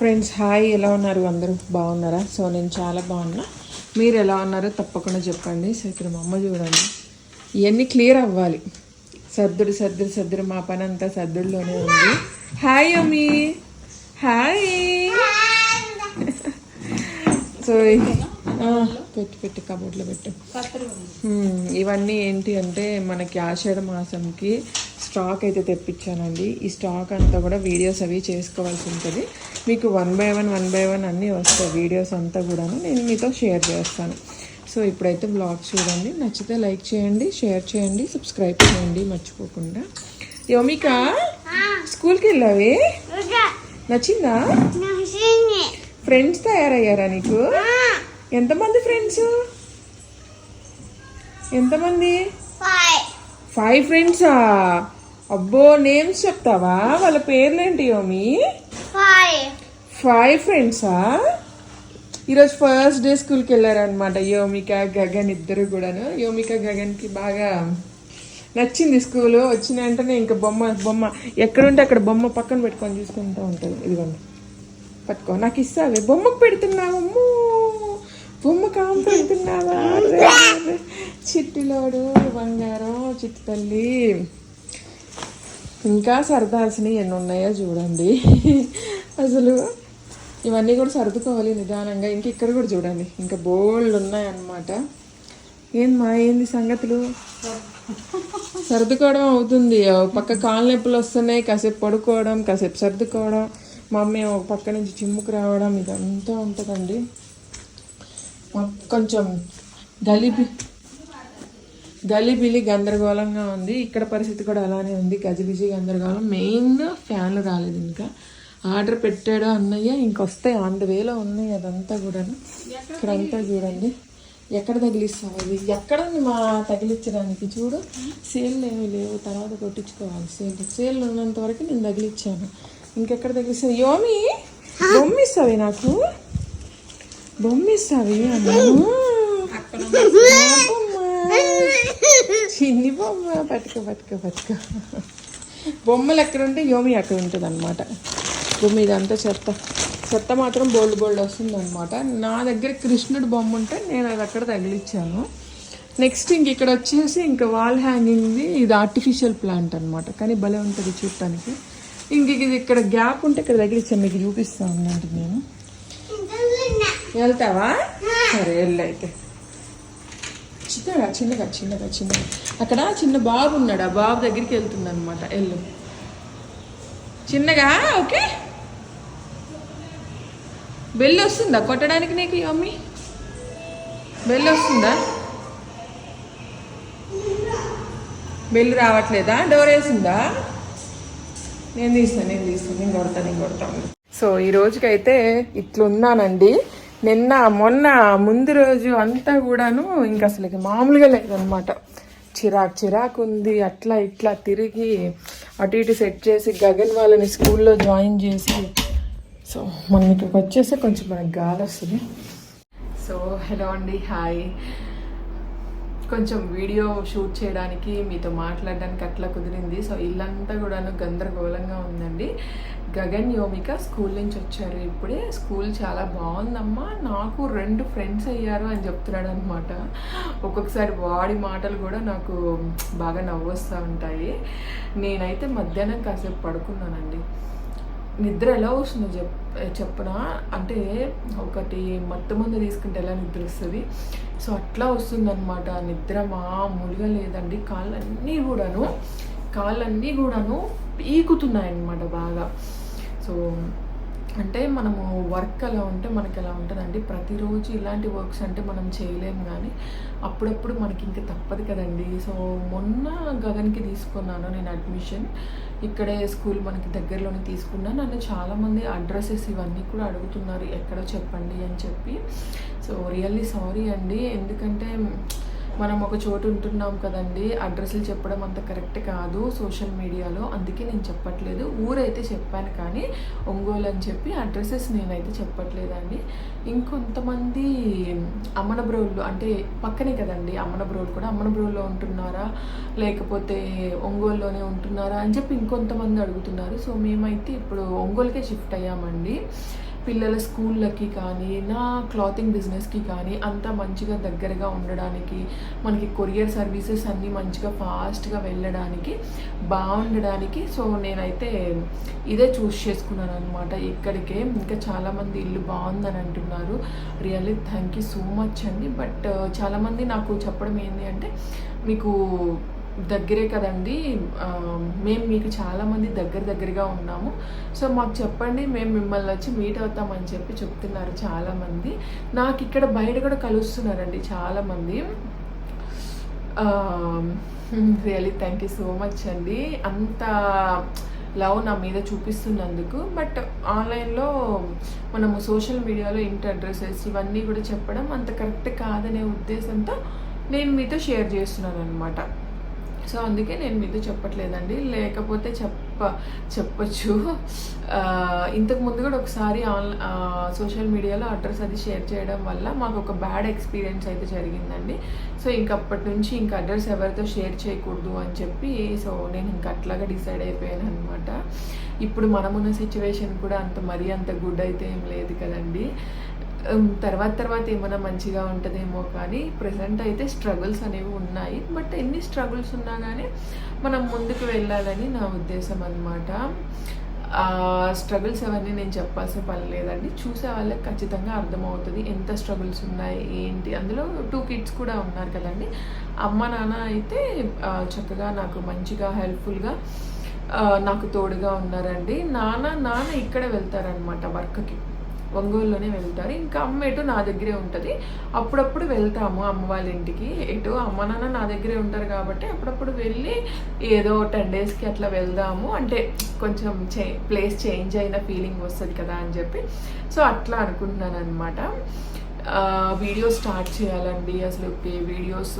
Friends hi ఎలా ఉన్నారు? అందరూ బాగున్నారా? సో నేను చాలా బాగున్నా. మీరు ఎలా ఉన్నారో తప్పకుండా చెప్పండి. సో ఇక్కడ మా అమ్మ చూడండి. ఇవన్నీ క్లియర్ అవ్వాలి. సర్దుడు సర్దుడు సర్దుడు. మా పని అంతా సర్దుడిలోనే ఉంది. హాయ్ అమ్మీ హాయ్. సో పెట్టు పెట్టు కబోర్డ్లో పెట్టు. హ్మ్, ఇవన్నీ ఏంటి అంటే మనకి ఆషాఢ మాసంకి స్టాక్ అయితే తెప్పించానండి. ఈ స్టాక్ అంతా కూడా వీడియోస్ అవి చేసుకోవాల్సి ఉంటుంది. మీకు one by one one by one అన్నీ వస్తాయి వీడియోస్ అంతా కూడాను. నేను మీతో షేర్ చేస్తాను. సో ఇప్పుడైతే బ్లాగ్ చూడండి. నచ్చితే లైక్ చేయండి షేర్ చేయండి సబ్స్క్రైబ్ చేయండి. మర్చిపోకుండా. యోమిక స్కూల్కి వెళ్ళావి? నచ్చిందా? ఫ్రెండ్స్ తయారయ్యారా నీకు? ఎంతమంది ఫ్రెండ్స్? ఎంతమంది? ఫైవ్. ఫ్రెండ్సా? అబ్బో నేమ్స్ చెప్తావా? వాళ్ళ పేర్లేంటి యోమి ఫైవ్. ఫ్రెండ్సా? ఈరోజు ఫస్ట్ డే స్కూల్కి వెళ్ళారనమాట యోమిక గగన్ ఇద్దరు కూడాను. యోమిక గగన్కి బాగా నచ్చింది స్కూల్. వచ్చిన వెంటనే ఇంకా బొమ్మ బొమ్మ. ఎక్కడుంటే అక్కడ బొమ్మ పక్కన పెట్టుకొని చూసుకుంటూ ఉంటుంది ఇదిగోండి. పట్టుకో. నాకు ఇస్తావే. బొమ్మకు పెడుతున్నావు. అమ్మో. బొమ్మ కాము పెడుతున్నావా? చిట్టిలోడు బంగారం చిట్టి తల్లి. ఇంకా సర్దాల్సినవి ఎన్ని ఉన్నాయో చూడండి. అసలు ఇవన్నీ కూడా సర్దుకోవాలి నిదానంగా. ఇంక ఇక్కడ కూడా చూడండి. ఇంకా బోల్డ్ ఉన్నాయన్నమాట. మా ఏంది సంగతులు? సర్దుకోవడం అవుతుంది. పక్క కాళ్ళ నొప్పులు వస్తున్నాయి. కాసేపు పడుకోవడం కాసేపు సర్దుకోవడం. మా మేము ఒక పక్క నుంచి జిమ్కి రావడం ఇదంతా ఉంటుందండి. మాకు కొంచెం గలిబి గలిబిలి గందరగోళంగా ఉంది. ఇక్కడ పరిస్థితి కూడా అలానే ఉంది. గజిబిజి గందరగోళం. మెయిన్ ఫ్యాన్లు రాలేదు ఇంకా. ఆర్డర్ పెట్టాడు అన్నయ్య. ఇంకొస్తాయి. ఆన్ ద వేలో ఉన్నాయి అదంతా కూడాను. ఇక్కడంతా చూడండి. ఎక్కడ తగిలిస్తావు? అది ఎక్కడ మా తగిలించడానికి? చూడు. సేల్ ఏమి లేవు. తర్వాత కొట్టించుకోవాలి. సేల్ సేల్ ఉన్నంత వరకు నేను తగిలిచ్చాను. ఇంకెక్కడ తగిలిస్తాను యోమి? బొమ్మ ఇస్తావి నాకు? బొమ్మ ఇస్తావి చిన్ని బొమ్మ. పట్టుకో పట్టుకో పట్టుకో. బొమ్మలు ఎక్కడ ఉంటే యోమి అక్కడ ఉంటుంది అనమాట బొమ్మ ఇదంతా చెత్త. చెత్త మాత్రం బోల్డ్ బోల్డ్ వస్తుంది అనమాట నా దగ్గర కృష్ణుడు బొమ్మ ఉంటే నేను అది అక్కడ తగిలిచ్చాను. నెక్స్ట్ ఇంక ఇక్కడ వచ్చేసి ఇంకా వాల్ హ్యాంగింగ్ది ఇది ఆర్టిఫిషియల్ ప్లాంట్ అనమాట కానీ భలే ఉంటుంది చూడటానికి ఇంక ఇది ఇక్కడ గ్యాప్ ఉంటే ఇక్కడ తగిలిచ్చాను మీకు చూపిస్తా ఉన్నాను నేను. వెళ్తావా? సరే వెళ్ళు అయితే. చిన్నగా చిన్నగా చిన్నగా చిన్నగా. అక్కడ చిన్న బాబు ఉన్నాడు ఆ బాబు దగ్గరికి వెళ్తుంది అనమాట వెళ్ళు. చిన్నగా ఓకే? బెల్ వస్తుందా? కొట్టడానికి నీకు మమ్మీ బెల్ వస్తుందా? బెల్ రావట్లేదా? డోర్ వేసిందా? నేను తీస్తాను నేను తీస్తాను నేను కొడతాను నేను కొడతాను సో ఈ రోజుకైతే ఇట్లున్నానండి. నిన్న మొన్న ముందు రోజు అంతా కూడాను ఇంకా అసలు ఇక మామూలుగా లేదనమాట చిరాకు చిరాకు ఉంది. అట్లా ఇట్లా తిరిగి అటు ఇటు సెట్ చేసి గగన్ వాళ్ళని స్కూల్లో జాయిన్ చేసి. సో మనం ఇక్కడికి వచ్చేస్తే కొంచెం మనకు గాలి వస్తుంది. సో హలో అండి హాయ్. కొంచెం వీడియో షూట్ చేయడానికి మీతో మాట్లాడడానికి అట్లా కుదిరింది. సో ఇల్లంతా కూడాను గందరగోళంగా ఉందండి. గగన్ యోమిక స్కూల్ నుంచి వచ్చారు. ఇప్పుడే స్కూల్ చాలా బాగుందమ్మా నాకు రెండు ఫ్రెండ్స్ అయ్యారు అని చెప్తున్నాడు అనమాట ఒక్కొక్కసారి వాడి మాటలు కూడా నాకు బాగా నవ్వొస్తూ ఉంటాయి. నేనైతే మధ్యాహ్నం కాసేపు పడుకున్నానండి. నిద్ర ఎలా వస్తుందో చెప్ చెప్పనా? అంటే ఒకటి మత్తు మందు తీసుకుంటే ఎలా నిద్ర వస్తుంది? సో అట్లా వస్తుందన్నమాట. నిద్ర మామూలుగా లేదండి. కాళ్ళన్నీ కూడాను కాళ్ళన్నీ కూడాను పీకుతున్నాయి అన్నమాట బాగా. సో అంటే మనము వర్క్ అలా ఉంటే మనకి ఎలా ఉంటుందండి? ప్రతిరోజు ఇలాంటి వర్క్స్ అంటే మనం చేయలేము కానీ అప్పుడప్పుడు మనకి ఇంకా తప్పదు కదండి. సో మొన్న గగన్కి తీసుకున్నాను నేను అడ్మిషన్ ఇక్కడే స్కూల్ మనకి దగ్గరలోనే తీసుకున్నాను నన్ను చాలామంది అడ్రసెస్ ఇవన్నీ కూడా అడుగుతున్నారు. ఎక్కడో చెప్పండి అని చెప్పి. సో రియల్లీ సారీ అండి. ఎందుకంటే మనం ఒక చోటు ఉంటున్నాం కదండి అడ్రస్లు చెప్పడం అంత కరెక్ట్ కాదు సోషల్ మీడియాలో అందుకే నేను చెప్పట్లేదు. ఊరైతే చెప్పాను కానీ ఒంగోలు అని చెప్పి అడ్రస్సెస్ నేనైతే చెప్పట్లేదండి. ఇంకొంతమంది అమ్మనబ్రోళ్ళు అంటే పక్కనే కదండి అమ్మనబ్రోలు కూడా అమ్మనబ్రోల్లో ఉంటున్నారా? లేకపోతే ఒంగోలులోనే ఉంటున్నారా? అని చెప్పి ఇంకొంతమంది అడుగుతున్నారు. సో మేమైతే ఇప్పుడు ఒంగోలుకే షిఫ్ట్ అయ్యామండి. పిల్లల స్కూళ్ళకి కానీ నా క్లాతింగ్ బిజినెస్కి కానీ అంత మంచిగా దగ్గరగా ఉండడానికి మనకి కొరియర్ సర్వీసెస్ అన్నీ మంచిగా ఫాస్ట్గా వెళ్ళడానికి బాగుండడానికి. సో నేనైతే ఇదే చూస్ చేసుకున్నాను అనమాట ఇక్కడికే ఇంకా చాలామంది ఇల్లు బాగుందని అంటున్నారు. Really thank you so much అండి. బట్ చాలామంది నాకు చెప్పడం ఏంటి అంటే మీకు దగ్గరే కదండి. మేము మీకు చాలామంది దగ్గర దగ్గరగా ఉన్నాము. సో మాకు చెప్పండి మేము మిమ్మల్ని వచ్చి మీట్ అవుతామని చెప్పి చెప్తున్నారు చాలామంది. నాకు ఇక్కడ బయట కూడా కలుస్తున్నారండి చాలామంది. Really thank you so much అండి. అంత లవ్ నా మీద చూపిస్తున్నందుకు. బట్ ఆన్లైన్లో మనము సోషల్ మీడియాలో ఇంటి అడ్రసెస్ ఇవన్నీ కూడా చెప్పడం అంత కరెక్ట్ కాదనే ఉద్దేశంతో నేను మీతో షేర్ చేస్తున్నాను అనమాట సో అందుకే నేను మీతో చెప్పట్లేదండి. లేకపోతే చెప్ప చెప్పచ్చు. ఇంతకు ముందు కూడా ఒకసారి ఆన్ సోషల్ మీడియాలో అడ్రస్ అది షేర్ చేయడం వల్ల మాకు ఒక బ్యాడ్ ఎక్స్పీరియన్స్ అయితే జరిగిందండి. సో ఇంక అప్పటి నుంచి ఇంక అడ్రస్ ఎవరితో షేర్ చేయకూడదు అని చెప్పి సో నేను ఇంక అట్లాగా డిసైడ్ అయిపోయాను అనమాట ఇప్పుడు మనమున్న సిచ్యువేషన్ కూడా అంత మరీ అంత గుడ్ అయితే ఏం లేదు కదండి. తర్వాత తర్వాత ఏమైనా మంచిగా ఉంటుందేమో కానీ ప్రజెంట్ అయితే స్ట్రగుల్స్ అనేవి ఉన్నాయి. బట్ ఎన్ని స్ట్రగుల్స్ ఉన్నా కానీ మనం ముందుకు వెళ్ళాలని నా ఉద్దేశం అనమాట స్ట్రగుల్స్ అవన్నీ నేను చెప్పాల్సిన పని లేదండి. చూసే వాళ్ళకి ఖచ్చితంగా అర్థమవుతుంది ఎంత స్ట్రగుల్స్ ఉన్నాయి ఏంటి? అందులో టూ కిడ్స్ కూడా ఉన్నారు కదండి. అమ్మ నాన్న అయితే చక్కగా నాకు మంచిగా హెల్ప్ఫుల్గా నాకు తోడుగా ఉన్నారండి. నాన్న నాన్న ఇక్కడే వెళ్తారనమాట వర్క్కి ఒంగోలులోనే వెళ్తారు. ఇంకా అమ్మ ఎటు నా దగ్గరే ఉంటుంది. అప్పుడప్పుడు వెళ్తాము అమ్మ వాళ్ళ ఇంటికి. ఎటు అమ్మ నాన్న నా దగ్గరే ఉంటారు కాబట్టి అప్పుడప్పుడు వెళ్ళి ఏదో టెన్ డేస్కి అట్లా వెళ్దాము. అంటే కొంచెం చే ప్లేస్ చేంజ్ అయిన ఫీలింగ్ వస్తుంది కదా అని చెప్పి. సో అట్లా అనుకుంటున్నాను అనమాట వీడియో స్టార్ట్ చేయాలండి. అసలు వీడియోస్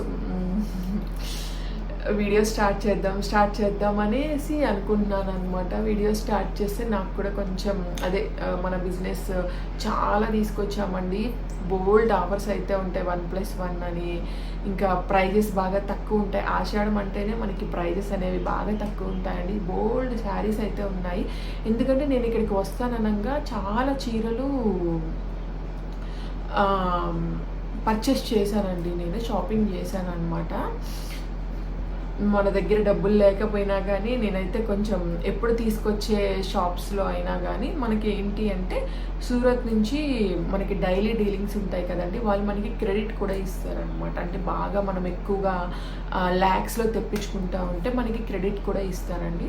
వీడియో స్టార్ట్ చేద్దాం స్టార్ట్ చేద్దాం అనేసి అనుకుంటున్నాను అనమాట వీడియో స్టార్ట్ చేస్తే నాకు కూడా కొంచెం అదే మన బిజినెస్ చాలా తీసుకొచ్చామండి. బోల్డ్ ఆఫర్స్ అయితే ఉంటాయి వన్ ప్లస్ వన్ అని. ఇంకా ప్రైజెస్ బాగా తక్కువ ఉంటాయి. ఆషాఢం అంటేనే మనకి ప్రైజెస్ అనేవి బాగా తక్కువ ఉంటాయండి. బోల్డ్ శారీస్ అయితే ఉన్నాయి. ఎందుకంటే నేను ఇక్కడికి వస్తాననగా చాలా చీరలు పర్చేస్ చేశానండి. నేను షాపింగ్ చేశాను అనమాట మన దగ్గర డబ్బులు లేకపోయినా కానీ నేనైతే కొంచెం ఎప్పుడు తీసుకొచ్చే షాప్స్లో అయినా కానీ మనకి ఏంటి అంటే సూరత్ నుంచి మనకి డైలీ డీలింగ్స్ ఉంటాయి కదండి వాళ్ళు మనకి క్రెడిట్ కూడా ఇస్తారనమాట అంటే బాగా మనం ఎక్కువగా ల్యాక్స్లో తెప్పించుకుంటా ఉంటే మనకి క్రెడిట్ కూడా ఇస్తారండి.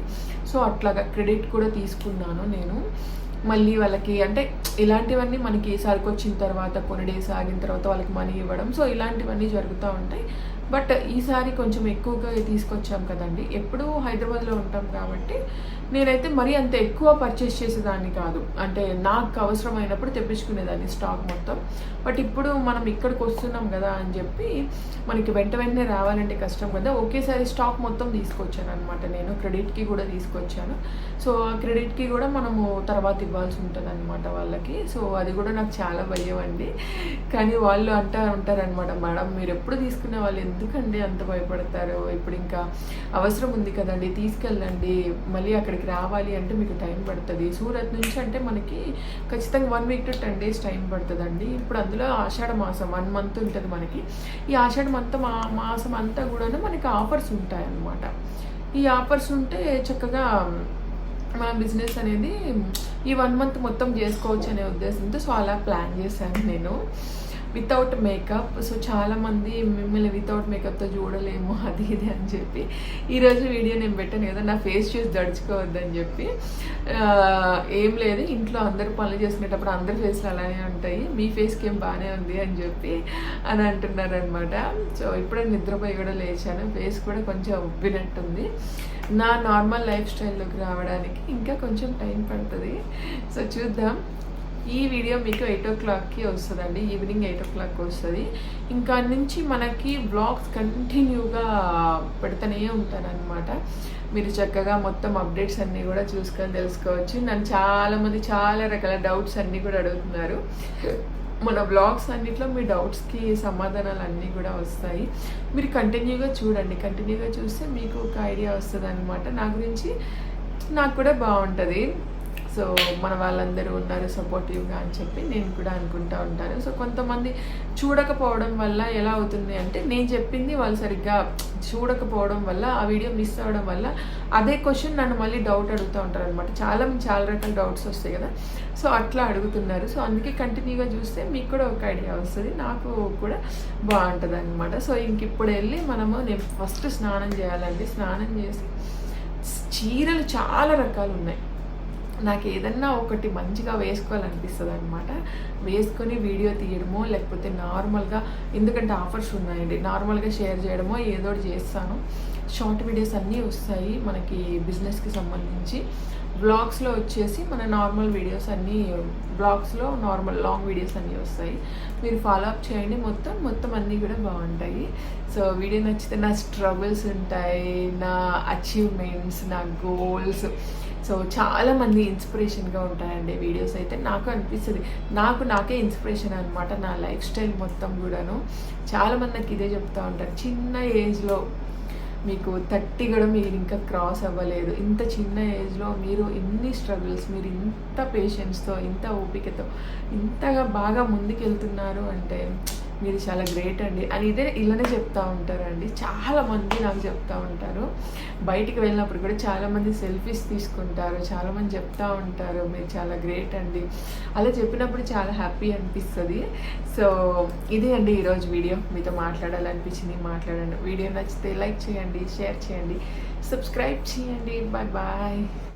సో అట్లాగా క్రెడిట్ కూడా తీసుకున్నాను నేను. మళ్ళీ వాళ్ళకి అంటే ఇలాంటివన్నీ మనకి సరుకు వచ్చిన తర్వాత కొన్ని డేస్ ఆగిన తర్వాత వాళ్ళకి మనీ ఇవ్వడం. సో ఇలాంటివన్నీ జరుగుతూ ఉంటాయి. బట్ ఈసారి కొంచెం ఎక్కువగా తీసుకొచ్చాం కదండి. ఎప్పుడూ హైదరాబాద్లో ఉంటాం కాబట్టి నేనైతే మరీ అంత ఎక్కువ పర్చేస్ చేసేదాన్ని కాదు. అంటే నాకు అవసరమైనప్పుడు తెప్పించుకునేదాన్ని స్టాక్ మొత్తం. బట్ ఇప్పుడు మనం ఇక్కడికి వస్తున్నాం కదా అని చెప్పి మనకి వెంట వెంటనే రావాలంటే కష్టం కదా. ఒకేసారి స్టాక్ మొత్తం తీసుకొచ్చాను అనమాట నేను క్రెడిట్కి కూడా తీసుకొచ్చాను. సో ఆ క్రెడిట్కి కూడా మనము తర్వాత ఇవ్వాల్సి ఉంటుంది అనమాట వాళ్ళకి. సో అది కూడా నాకు చాలా భయం అండి. కానీ వాళ్ళు అంటా ఉంటారనమాట మేడం మీరు ఎప్పుడు తీసుకునే వాళ్ళు ఎందుకండి అంత భయపడతారు? ఇప్పుడు ఇంకా అవసరం ఉంది కదండి తీసుకెళ్ళండి మళ్ళీ అక్కడికి రావాలి అంటే మీకు టైం పడుతుంది. సూరత్ నుంచి అంటే మనకి ఖచ్చితంగా one week to ten days time పడుతుందండి. ఇప్పుడు అందులో ఆషాఢ మాసం వన్ మంత్ ఉంటుంది మనకి. ఈ ఆషాఢ మంత్ మా మాసం అంతా కూడా మనకి ఆఫర్స్ ఉంటాయి అన్నమాట ఈ ఆఫర్స్ ఉంటే చక్కగా మన బిజినెస్ అనేది ఈ వన్ మంత్ మొత్తం చేసుకోవచ్చు అనే ఉద్దేశంతో సో అలా ప్లాన్ చేశాను నేను. వితౌట్ మేకప్ సో చాలామంది మిమ్మల్ని వితౌట్ మేకప్తో చూడలేము అది ఇది అని చెప్పి. ఈరోజు వీడియో నేను పెట్టాను కదా నా ఫేస్ చూసి దడుచుకోవద్దని చెప్పి. ఏం లేదు ఇంట్లో అందరు పనులు చేసుకునేటప్పుడు అందరి ఫేస్లు అలానే ఉంటాయి. మీ ఫేస్కి ఏం బాగానే ఉంది అని చెప్పి అని అంటున్నారు అనమాట సో ఇప్పుడే నిద్రపోయి కూడా లేచాను. ఫేస్ కూడా కొంచెం ఉబ్బినట్టుంది. నా నార్మల్ లైఫ్ స్టైల్లోకి రావడానికి ఇంకా కొంచెం టైం పడుతుంది. సో చూద్దాం. ఈ వీడియో మీకు ఎయిట్ ఓ క్లాక్కి వస్తుందండి. ఈవినింగ్ ఎయిట్ ఓ క్లాక్ వస్తుంది. ఇంకా నుంచి మనకి బ్లాగ్స్ కంటిన్యూగా పెడుతూనే ఉంటానన్నమాట మీరు చక్కగా మొత్తం అప్డేట్స్ అన్నీ కూడా చూసుకొని తెలుసుకోవచ్చు. నన్ను చాలామంది చాలా రకాల డౌట్స్ అన్నీ కూడా అడుగుతున్నారు. మన బ్లాగ్స్ అన్నిట్లో మీ డౌట్స్కి సమాధానాలు అన్నీ కూడా వస్తాయి. మీరు కంటిన్యూగా చూడండి. కంటిన్యూగా చూస్తే మీకు ఒక ఐడియా వస్తుంది అనమాట నా గురించి నాకు కూడా బాగుంటుంది. సో మన వాళ్ళందరూ ఉన్నారు సపోర్టివ్గా అని చెప్పి నేను కూడా అనుకుంటా ఉంటాను. సో కొంతమంది చూడకపోవడం వల్ల ఎలా అవుతుంది అంటే నేను చెప్పింది వాళ్ళు సరిగ్గా చూడకపోవడం వల్ల ఆ వీడియో మిస్ అవ్వడం వల్ల అదే క్వశ్చన్ నన్ను మళ్ళీ డౌట్ అడుగుతూ ఉంటారు అనమాట చాలా చాలా రకాల డౌట్స్ వస్తాయి కదా. సో అట్లా అడుగుతున్నారు. సో అందుకే కంటిన్యూగా చూస్తే మీకు కూడా ఒక ఐడియా వస్తుంది. నాకు కూడా బాగుంటుంది అనమాట సో ఇంక ఇప్పుడు వెళ్ళి మనము నేను ఫస్ట్ స్నానం చేయాలండి. స్నానం చేసి చీరలు చాలా రకాలు ఉన్నాయి. నాకు ఏదన్నా ఒకటి మంచిగా వేసుకోవాలనిపిస్తుంది అనమాట వేసుకొని వీడియో తీయడమో లేకపోతే నార్మల్గా ఎందుకంటే ఆఫర్స్ ఉన్నాయండి నార్మల్గా షేర్ చేయడమో ఏదో చేస్తాను. షార్ట్ వీడియోస్ అన్నీ వస్తాయి మనకి బిజినెస్కి సంబంధించి. బ్లాగ్స్లో వచ్చేసి మన నార్మల్ వీడియోస్ అన్నీ బ్లాగ్స్లో నార్మల్ లాంగ్ వీడియోస్ అన్నీ వస్తాయి. మీరు ఫాలో అప్ చేయండి మొత్తం మొత్తం అన్నీ కూడా బాగుంటాయి. సో వీడియో నచ్చితే నా స్ట్రగుల్స్ ఉంటాయి నా అచీవ్మెంట్స్ నా గోల్స్ సో చాలామంది ఇన్స్పిరేషన్గా ఉంటాయండి వీడియోస్ అయితే. నాకు అనిపిస్తుంది. నాకు నాకే ఇన్స్పిరేషన్ అనమాట నా లైఫ్ స్టైల్ మొత్తం కూడాను. చాలా మంది నాకు ఇదే చెప్తూ ఉంటారు. చిన్న ఏజ్లో మీకు థర్టీ కూడా మీరు ఇంకా క్రాస్ అవ్వలేదు. ఇంత చిన్న ఏజ్లో మీరు ఇన్ని స్ట్రగుల్స్ మీరు ఇంత పేషెన్స్తో ఇంత ఓపికతో ఇంతగా బాగా ముందుకెళ్తున్నారు అంటే మీరు చాలా గ్రేట్ అండి. అని ఇదే ఇలానే చెప్తా ఉంటారండి. చాలామంది నాకు చెప్తా ఉంటారు. బయటికి వెళ్ళినప్పుడు కూడా చాలామంది సెల్ఫీస్ తీసుకుంటారు. చాలామంది చెప్తూ చెప్తా ఉంటారు. మీరు చాలా గ్రేట్ అండి. అలా చెప్పినప్పుడు చాలా హ్యాపీ అనిపిస్తుంది. సో ఇదే అండి ఈరోజు వీడియో మీతో మాట్లాడాలనిపించింది మాట్లాడండి. వీడియో నచ్చితే లైక్ చేయండి షేర్ చేయండి. సబ్స్క్రైబ్ చేయండి. Bye bye